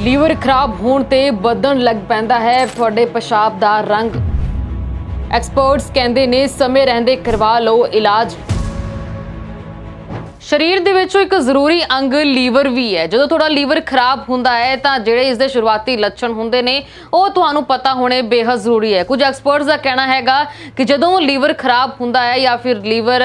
Liver ਖਰਾਬ ਹੋਣ ਤੇ ਬਦਲਣ ਲੱਗ ਪੈਂਦਾ ਹੈ। ਤੁਹਾਡੇ ਪਿਸ਼ਾਬ ਦਾ ਰੰਗ। ਐਕਸਪਰਟਸ ਕਹਿੰਦੇ ਨੇ, ਸਮੇਂ ਰਹਿੰਦੇ ਕਰਵਾ ਲਓ ਇਲਾਜ। ਸਰੀਰ ਦੇ ਵਿੱਚੋਂ ਇੱਕ ਜ਼ਰੂਰੀ ਅੰਗ ਲੀਵਰ ਵੀ ਹੈ। ਜਦੋਂ ਤੁਹਾਡਾ ਲੀਵਰ ਖਰਾਬ ਹੁੰਦਾ ਹੈ ਤਾਂ ਜਿਹੜੇ ਇਸ ਦੇ ਸ਼ੁਰੂਆਤੀ ਲੱਛਣ ਹੁੰਦੇ ਨੇ ਉਹ ਤੁਹਾਨੂੰ ਪਤਾ ਹੋਣੇ ਬੇਹੱਦ ਜ਼ਰੂਰੀ ਹੈ। ਕੁਝ ਐਕਸਪਰਟਸ ਦਾ ਕਹਿਣਾ ਹੈਗਾ ਕਿ ਜਦੋਂ ਲੀਵਰ ਖਰਾਬ ਹੁੰਦਾ ਹੈ ਜਾਂ ਫਿਰ ਲੀਵਰ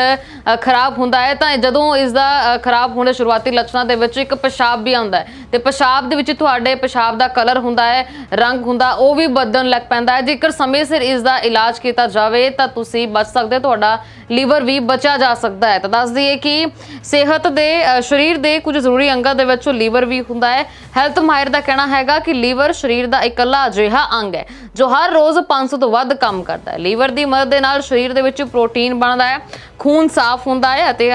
ਖਰਾਬ ਹੁੰਦਾ ਹੈ ਤਾਂ ਜਦੋਂ ਇਸ ਦਾ ਖਰਾਬ ਹੋਣ ਦੇ ਸ਼ੁਰੂਆਤੀ ਲੱਛਣਾਂ ਦੇ ਵਿੱਚ ਇੱਕ ਪਿਸ਼ਾਬ ਵੀ ਆਉਂਦਾ ਹੈ। ਤੇ ਪਿਸ਼ਾਬ ਦੇ ਵਿੱਚ ਤੁਹਾਡੇ ਪਿਸ਼ਾਬ ਦਾ ਕਲਰ ਹੁੰਦਾ ਹੈ ਰੰਗ ਹੁੰਦਾ ਉਹ ਵੀ ਬਦਲਣ ਲੱਗ ਪੈਂਦਾ ਹੈ। ਜੇਕਰ ਸਮੇਂ ਸਿਰ ਇਸ ਦਾ ਇਲਾਜ ਕੀਤਾ ਜਾਵੇ ਤਾਂ ਤੁਸੀਂ ਬਚ ਸਕਦੇ ਹੋ, ਤੁਹਾਡਾ ਲੀਵਰ ਵੀ ਬਚਿਆ ਜਾ ਸਕਦਾ ਹੈ। ਤਾਂ ਦੱਸ ਦਈਏ ਕਿ ਸਿਹਤ ਦੇ ਸਰੀਰ ਦੇ ਕੁਝ ਜ਼ਰੂਰੀ ਅੰਗਾਂ ਦੇ ਵਿੱਚੋਂ ਲੀਵਰ ਵੀ ਹੁੰਦਾ ਹੈ। ਹੈਲਥ ਮਾਹਿਰ ਦਾ ਕਹਿਣਾ ਹੈਗਾ ਕਿ ਲੀਵਰ ਸਰੀਰ ਦਾ ਇਕੱਲਾ ਅਜਿਹਾ ਅੰਗ ਹੈ, ਜੋ ਹਰ ਰੋਜ਼ 500 ਤੋਂ ਵੱਧ ਕੰਮ ਕਰਦਾ ਹੈ। ਲੀਵਰ ਦੀ ਮਦਦ ਦੇ ਨਾਲ ਸਰੀਰ ਦੇ ਵਿੱਚ ਪ੍ਰੋਟੀਨ ਬਣਦਾ ਹੈ, ਖੂਨ ਸਾਫ਼ ਹੁੰਦਾ ਹੈ ਅਤੇ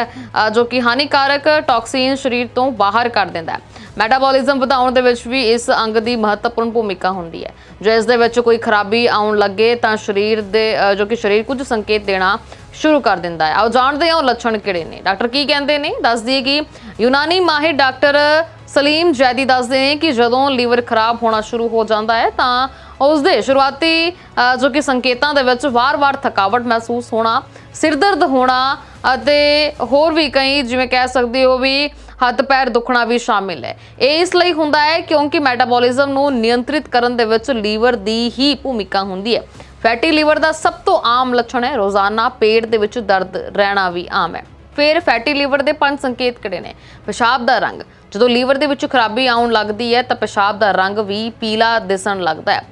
ਜੋ ਕਿ ਹਾਨੀਕਾਰਕ ਟਾਕਸਿਨ ਸਰੀਰ ਤੋਂ ਬਾਹਰ ਕਰ ਦਿੰਦਾ ਹੈ। ਮੈਟਾਬੋਲਿਜ਼ਮ ਵਧਾਉਣ ਦੇ ਵਿੱਚ ਵੀ ਇਸ ਅੰਗ ਦੀ ਮਹੱਤਵਪੂਰਨ ਭੂਮਿਕਾ ਹੁੰਦੀ ਹੈ। ਜੇ ਇਸ ਦੇ ਵਿੱਚ ਕੋਈ ਖਰਾਬੀ ਆਉਣ ਲੱਗੇ ਤਾਂ ਸਰੀਰ ਦੇ ਜੋ ਕਿ ਸਰੀਰ ਕੁਝ ਸੰਕੇਤ ਦੇਣਾ ਸ਼ੁਰੂ ਕਰ ਦਿੰਦਾ ਹੈ। ਆਓ ਜਾਣਦੇ ਹਾਂ ਉਹ ਲੱਛਣ ਕਿਹੜੇ ਨੇ। ਡਾਕਟਰ ਕੀ ਕਹਿੰਦੇ ਨੇ? ਦੱਸ ਦਈਏ ਕਿ ਯੂਨਾਨੀ ਮਾਹਿਰ ਡਾਕਟਰ ਸਲੀਮ ਜੈਦੀ ਦੱਸਦੇ ਨੇ ਕਿ ਜਦੋਂ ਲੀਵਰ ਖਰਾਬ ਹੋਣਾ ਸ਼ੁਰੂ ਹੋ ਜਾਂਦਾ ਹੈ ਤਾਂ ਉਸ ਦੇ ਸ਼ੁਰੂਆਤੀ ਜੋ ਕਿ ਸੰਕੇਤਾਂ ਦੇ ਵਿੱਚ ਵਾਰ-ਵਾਰ ਥਕਾਵਟ ਮਹਿਸੂਸ ਹੋਣਾ ਸਿਰ ਦਰਦ ਹੋਣਾ ਅਤੇ ਹੋਰ ਵੀ ਕਈ ਜਿਵੇਂ ਕਹਿ ਸਕਦੇ ਹੋ ਵੀ ਹੱਥ ਪੈਰ ਦੁਖਣਾ ਵੀ ਸ਼ਾਮਿਲ ਹੈ। ਇਹ ਇਸ ਲਈ ਹੁੰਦਾ ਹੈ ਕਿਉਂਕਿ ਮੈਟਾਬੋਲਿਜ਼ਮ ਨੂੰ ਨਿਯੰਤਰਿਤ ਕਰਨ ਦੇ ਵਿੱਚ ਲੀਵਰ ਦੀ ਹੀ ਭੂਮਿਕਾ ਹੁੰਦੀ ਹੈ। ਫੈਟੀ ਲੀਵਰ ਦਾ ਸਭ ਤੋਂ ਆਮ ਲੱਛਣ ਹੈ। ਰੋਜ਼ਾਨਾ ਪੇਟ ਦੇ ਵਿੱਚ ਦਰਦ ਰਹਿਣਾ ਵੀ ਆਮ ਹੈ। ਫਿਰ ਫੈਟੀ ਲੀਵਰ ਦੇ ਪੰਜ ਸੰਕੇਤ ਕਿਹੜੇ ਨੇ? ਪਿਸ਼ਾਬ ਦਾ ਰੰਗ। ਜਦੋਂ ਲੀਵਰ ਦੇ ਵਿੱਚ ਖਰਾਬੀ ਆਉਣ ਲੱਗਦੀ ਹੈ ਤਾਂ ਪਿਸ਼ਾਬ ਦਾ ਰੰਗ ਵੀ ਪੀਲਾ ਦਿਸਣ ਲੱਗਦਾ ਹੈ।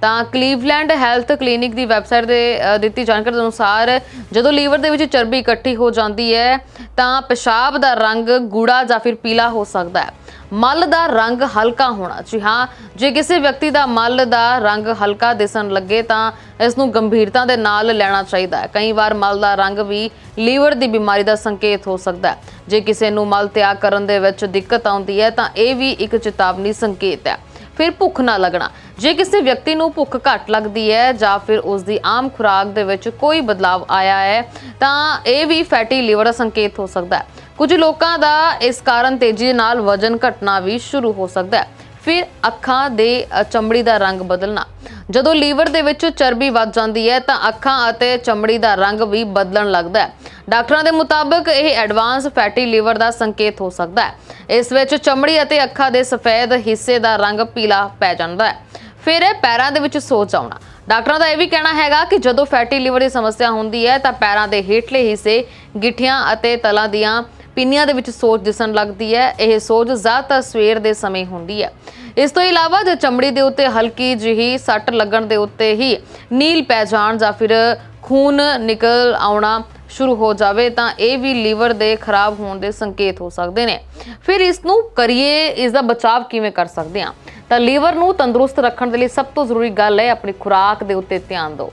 ਤਾਂ ਕਲੀਵਲੈਂਡ ਹੈਲਥ ਕਲੀਨਿਕ ਦੀ ਵੈਬਸਾਈਟ ਦੇ ਦਿੱਤੀ ਜਾਣਕਾਰੀ ਦੇ ਅਨੁਸਾਰ ਜਦੋਂ ਲੀਵਰ ਦੇ ਵਿੱਚ ਚਰਬੀ ਇਕੱਠੀ ਹੋ ਜਾਂਦੀ ਹੈ, ਤਾਂ ਪਿਸ਼ਾਬ ਦਾ ਰੰਗ ਗੂੜਾ ਜਾਂ ਫਿਰ ਪੀਲਾ ਹੋ ਸਕਦਾ ਹੈ। ਮਲ ਦਾ ਰੰਗ ਹਲਕਾ ਹੋਣਾ ਜੀ ਹਾਂ, ਜੇ ਕਿਸੇ ਵਿਅਕਤੀ ਦਾ ਮਲ ਦਾ ਰੰਗ ਹਲਕਾ ਦਿਸਣ ਲੱਗੇ ਤਾਂ ਇਸ ਨੂੰ ਗੰਭੀਰਤਾ ਦੇ ਨਾਲ ਲੈਣਾ ਚਾਹੀਦਾ ਹੈ। ਕਈ ਵਾਰ ਮਲ ਦਾ ਰੰਗ ਵੀ ਲੀਵਰ ਦੀ ਬਿਮਾਰੀ ਦਾ ਸੰਕੇਤ ਹੋ ਸਕਦਾ ਹੈ। ਜੇ ਕਿਸੇ ਨੂੰ ਮਲ ਤਿਆਗ ਕਰਨ ਦੇ ਵਿੱਚ ਦਿੱਕਤ ਆਉਂਦੀ ਹੈ, ਤਾਂ ਇਹ ਵੀ ਇੱਕ ਚੇਤਾਵਨੀ ਸੰਕੇਤ ਹੈ। ਫਿਰ ਭੁੱਖ ਨਾ ਲੱਗਣਾ। ਜੇ ਕਿਸੇ ਵਿਅਕਤੀ ਨੂੰ ਭੁੱਖ ਘੱਟ ਲੱਗਦੀ ਹੈ ਜਾਂ ਫਿਰ ਉਸ ਦੀ ਆਮ ਖੁਰਾਕ ਦੇ ਵਿੱਚ ਕੋਈ ਬਦਲਾਵ ਆਇਆ ਹੈ, ਤਾਂ ਇਹ ਵੀ ਫੈਟੀ ਲੀਵਰ ਦਾ ਸੰਕੇਤ ਹੋ ਸਕਦਾ ਹੈ। ਕੁਝ ਲੋਕਾਂ ਦਾ ਇਸ ਕਾਰਨ ਤੇਜ਼ੀ ਨਾਲ ਵਜ਼ਨ ਘਟਣਾ ਵੀ ਸ਼ੁਰੂ ਹੋ ਸਕਦਾ ਹੈ। ਫਿਰ ਅੱਖਾਂ ਦੇ ਚਮੜੀ ਦਾ ਰੰਗ ਬਦਲਣਾ। ਜਦੋਂ ਲੀਵਰ ਦੇ ਵਿੱਚ ਚਰਬੀ ਵੱਧ ਜਾਂਦੀ ਹੈ ਤਾਂ ਅੱਖਾਂ ਅਤੇ ਚਮੜੀ ਦਾ ਰੰਗ ਵੀ ਬਦਲਣ ਲੱਗਦਾ ਹੈ। ਡਾਕਟਰਾਂ ਦੇ ਮੁਤਾਬਕ ਇਹ ਐਡਵਾਂਸ ਫੈਟੀ ਲੀਵਰ ਦਾ ਸੰਕੇਤ ਹੋ ਸਕਦਾ ਹੈ। ਇਸ ਵਿੱਚ ਚਮੜੀ ਅਤੇ ਅੱਖਾਂ ਦੇ ਸਫੈਦ ਹਿੱਸੇ ਦਾ ਰੰਗ ਪੀਲਾ ਪੈ ਜਾਂਦਾ ਹੈ। ਫਿਰ ਇਹ ਪੈਰਾਂ ਦੇ ਵਿੱਚ ਸੋਜ ਆਉਣਾ। ਡਾਕਟਰਾਂ ਦਾ ਇਹ ਵੀ ਕਹਿਣਾ ਹੈਗਾ ਕਿ ਜਦੋਂ ਫੈਟੀ ਲੀਵਰ ਦੀ ਸਮੱਸਿਆ ਹੁੰਦੀ ਹੈ ਤਾਂ ਪੈਰਾਂ ਦੇ ਹੇਠਲੇ ਹਿੱਸੇ, ਗਿੱਠਿਆਂ ਅਤੇ ਤਲਾਂ ਦੀਆਂ ਪਿੰਨੀਆਂ ਦੇ ਵਿੱਚ ਸੋਜ ਦਿਸਣ ਲੱਗਦੀ ਹੈ। ਇਹ ਸੋਜ ਜ਼ਿਆਦਾਤਰ ਸਵੇਰ ਦੇ ਸਮੇਂ ਹੁੰਦੀ ਹੈ। ਇਸ ਤੋਂ ਇਲਾਵਾ ਜੇ ਚਮੜੀ ਦੇ ਉੱਤੇ ਹਲਕੀ ਜਿਹੀ ਸੱਟ ਲੱਗਣ ਦੇ ਉੱਤੇ ਹੀ ਨੀਲ ਪੈ ਜਾਣ ਜਾਂ ਫਿਰ ਖੂਨ ਨਿਕਲ ਆਉਣਾ ਸ਼ੁਰੂ ਹੋ ਜਾਵੇ, ਤਾਂ ਇਹ ਵੀ ਲੀਵਰ ਦੇ ਖਰਾਬ ਹੋਣ ਦੇ ਸੰਕੇਤ ਹੋ ਸਕਦੇ ਨੇ। ਫਿਰ ਇਸ ਨੂੰ ਕਰੀਏ, ਇਸ ਦਾ ਬਚਾਅ ਕਿਵੇਂ ਕਰ ਸਕਦੇ ਹਾਂ? ਤਾਂ ਲੀਵਰ ਨੂੰ ਤੰਦਰੁਸਤ ਰੱਖਣ ਦੇ ਲਈ ਸਭ ਤੋਂ ਜ਼ਰੂਰੀ ਗੱਲ ਹੈ ਆਪਣੀ ਖੁਰਾਕ ਦੇ ਉੱਤੇ ਧਿਆਨ ਦਿਓ।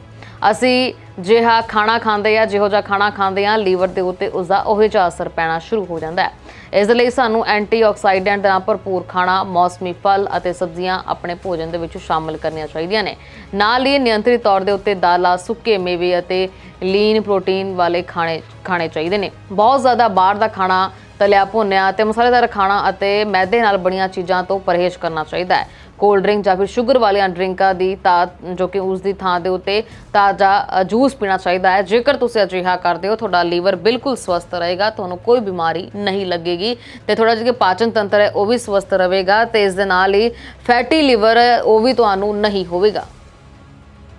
ਅਸੀਂ ਜਿਹਾ ਖਾਣਾ ਖਾਂਦੇ ਆ ਜਿਹੋ ਜਿਹਾ ਖਾਣਾ ਖਾਂਦੇ ਆ ਲੀਵਰ ਦੇ ਉੱਤੇ ਉਸ ਦਾ ਉਹੋ ਜਿਹਾ ਅਸਰ ਪੈਣਾ ਸ਼ੁਰੂ ਹੋ ਜਾਂਦਾ ਹੈ। ਇਸ ਦੇ ਲਈ ਸਾਨੂੰ ਐਂਟੀਆਕਸੀਡੈਂਟ ਨਾਲ ਭਰਪੂਰ ਖਾਣਾ, ਮੌਸਮੀ ਫਲ ਅਤੇ ਸਬਜ਼ੀਆਂ ਆਪਣੇ ਭੋਜਨ ਦੇ ਵਿੱਚ ਸ਼ਾਮਲ ਕਰਨੀਆਂ ਚਾਹੀਦੀਆਂ ਨੇ। ਨਾਲ ਹੀ ਨਿਯੰਤਰਿਤ ਤੌਰ ਦੇ ਉੱਤੇ ਦਾਲਾਂ, ਸੁੱਕੇ ਮੇਵੇ ਅਤੇ ਲੀਨ ਪ੍ਰੋਟੀਨ ਵਾਲੇ ਖਾਣੇ ਖਾਣੇ ਚਾਹੀਦੇ ਨੇ। ਬਹੁਤ ਜ਼ਿਆਦਾ ਬਾਹਰ ਦਾ ਖਾਣਾ ਤਲਿਆ ਭੁੰਨਿਆ ਤੇ ਮਸਾਲੇਦਾਰ ਖਾਣਾ ਅਤੇ ਮੈਦੇ ਨਾਲ ਬਣੀਆਂ ਚੀਜ਼ਾਂ ਤੋਂ ਪਰਹੇਜ਼ ਕਰਨਾ ਚਾਹੀਦਾ ਹੈ। ਕੋਲਡ ਡਰਿੰਕ ਜਾਂ ਫਿਰ ਸ਼ੂਗਰ ਵਾਲੀਆਂ ਡਰਿੰਕਾਂ ਦੀ ਤਾਂ ਜੋ ਕਿ ਉਸ ਦੀ ਥਾਂ ਦੇ ਉੱਤੇ ਤਾਜ਼ਾ ਜੂਸ ਪੀਣਾ ਚਾਹੀਦਾ ਹੈ। ਜੇਕਰ ਤੁਸੀਂ ਅਜਿਹਾ ਕਰਦੇ ਹੋ, ਤੁਹਾਡਾ ਲੀਵਰ ਬਿਲਕੁਲ ਸਵਸਥ ਰਹੇਗਾ, ਤੁਹਾਨੂੰ ਕੋਈ ਬਿਮਾਰੀ ਨਹੀਂ ਲੱਗੇਗੀ ਤੇ ਤੁਹਾਡਾ ਜਿਹੜਾ ਪਾਚਨ ਤੰਤਰ ਹੈ, ਉਹ ਵੀ ਸਵਸਥ ਰਹੇਗਾ ਤੇ ਇਸ ਦੇ ਨਾਲ ਹੀ ਫੈਟੀ ਲੀਵਰ, ਉਹ ਵੀ ਤੁਹਾਨੂੰ ਨਹੀਂ ਹੋਵੇਗਾ।